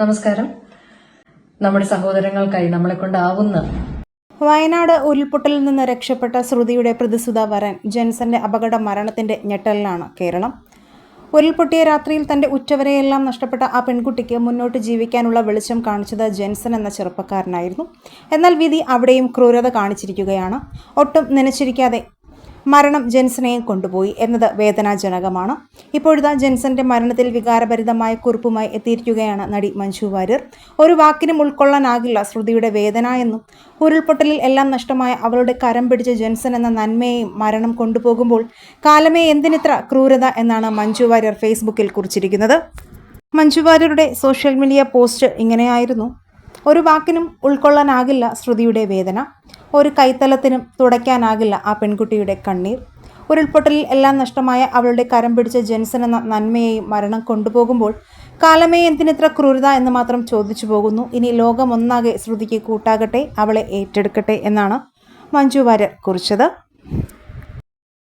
നമസ്കാരം. നമ്മുടെ സഹോദരങ്ങൾക്കായി നമ്മളെ കൊണ്ടാവുന്ന വയനാട് ഉരുൾപൊട്ടലിൽ നിന്ന് രക്ഷപ്പെട്ട ശ്രുതിയുടെ പ്രതിസുത വരൻ ജെൻസന്റെ അപകട മരണത്തിന്റെ ഞെട്ടലിലാണ് കേരളം. ഉരുൾപൊട്ടിയ രാത്രിയിൽ തന്റെ ഉറ്റവരെയെല്ലാം നഷ്ടപ്പെട്ട ആ പെൺകുട്ടിക്ക് മുന്നോട്ട് ജീവിക്കാനുള്ള വെളിച്ചം കാണിച്ചത് ജെൻസൺ എന്ന ചെറുപ്പക്കാരനായിരുന്നു. എന്നാൽ വിധി അവിടെയും ക്രൂരത കാണിച്ചിരിക്കുകയാണ്. ഒട്ടും നനച്ചിരിക്കാതെ മരണം ജെൻസനെയും കൊണ്ടുപോയി എന്നത് വേദനാജനകമാണ്. ഇപ്പോഴത്തെ ജെൻസന്റെ മരണത്തിൽ വികാരഭരിതമായ കുറിപ്പുമായി എത്തിയിരിക്കുകയാണ് നടി മഞ്ജു വാര്യർ. ഒരു വാക്കിനും ഉൾക്കൊള്ളാനാകില്ല ശ്രുതിയുടെ വേദന എന്നും. ഉരുൾപൊട്ടലിൽ എല്ലാം നഷ്ടമായ അവളുടെ കരം പിടിച്ച ജെൻസൻ എന്ന നന്മയെയും മരണം കൊണ്ടുപോകുമ്പോൾ കാലമേ എന്തിനിത്ര ക്രൂരത എന്നാണ് മഞ്ജു വാര്യർ ഫേസ്ബുക്കിൽ കുറിച്ചിരിക്കുന്നത്. മഞ്ജു വാര്യരുടെ സോഷ്യൽ മീഡിയ പോസ്റ്റ് ഇങ്ങനെയായിരുന്നു. ഒരു വാക്കിനും ഉൾക്കൊള്ളാനാകില്ല ശ്രുതിയുടെ വേദന. ഒരു കൈത്തലത്തിനും തുടയ്ക്കാനാകില്ല ആ പെൺകുട്ടിയുടെ കണ്ണീർ. ഉരുൾപൊട്ടലിൽ എല്ലാം നഷ്ടമായ അവളുടെ കരം പിടിച്ച ജെൻസൻ എന്ന നന്മയെയും മരണം കൊണ്ടുപോകുമ്പോൾ കാലമേ എന്തിനിത്ര ക്രൂരത എന്ന് മാത്രം ചോദിച്ചു പോകുന്നു. ഇനി ലോകമൊന്നാകെ ശ്രുതിക്ക് കൂട്ടാകട്ടെ അവളെ ഏറ്റെടുക്കട്ടെ എന്നാണ് മഞ്ജു വാര്യർ കുറിച്ചത്.